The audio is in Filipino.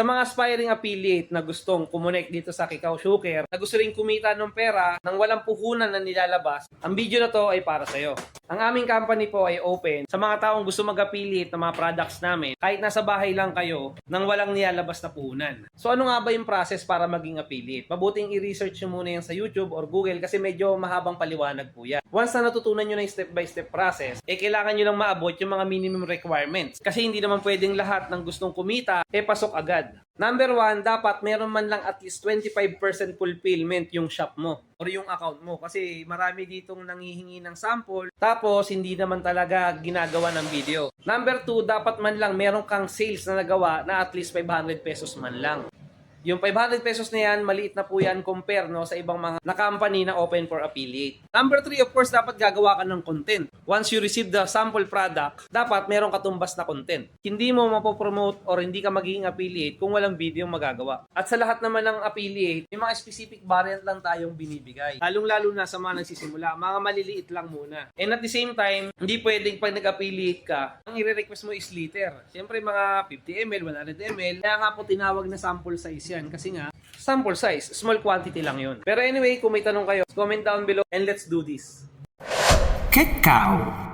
Sa mga aspiring affiliate na gustong kumonek dito sa Kikaw Sugar, na gusto rin kumita ng pera nang walang puhunan na nilalabas, ang video na to ay para sa'yo. Ang aming company po ay open sa mga taong gusto mag-affiliate ng mga products namin kahit nasa bahay lang kayo nang walang nilalabas na puhunan. So ano nga ba yung process para maging affiliate? Mabuting i-research nyo muna yan sa YouTube or Google kasi medyo mahabang paliwanag po yan. Once na natutunan nyo na yung step-by-step process, eh kailangan nyo lang maabot yung mga minimum requirements. Kasi hindi naman pwedeng lahat ng gustong kumita, eh pasok agad. Number one, dapat meron man lang at least 25% fulfillment yung shop mo or yung account mo. Kasi marami ditong nangihingi ng sample, tapos hindi naman talaga ginagawa ng video. Number two, dapat man lang meron kang sales na nagawa na at least 500 pesos man lang. Yung 500 pesos na yan, maliit na po yan compare no, sa ibang mga na company na open for affiliate. Number 3, of course, dapat gagawa ka ng content. Once you receive the sample product, dapat meron katumbas na content. Hindi mo mapopromote or hindi ka magiging affiliate kung walang video magagawa. At sa lahat naman ng affiliate, may mga specific variant lang tayong binibigay. Lalong-lalo na sa mga nagsisimula, mga maliliit lang muna. And at the same time, hindi pwedeng pag nag-affiliate ka, ang i-request mo is liter. Siyempre mga 50 ml, 100 ml. Kaya nga po tinawag na sample size yan kasi nga sample size, small quantity lang yun. Pero anyway, kung may tanong kayo, comment down below and let's do this. Cacao.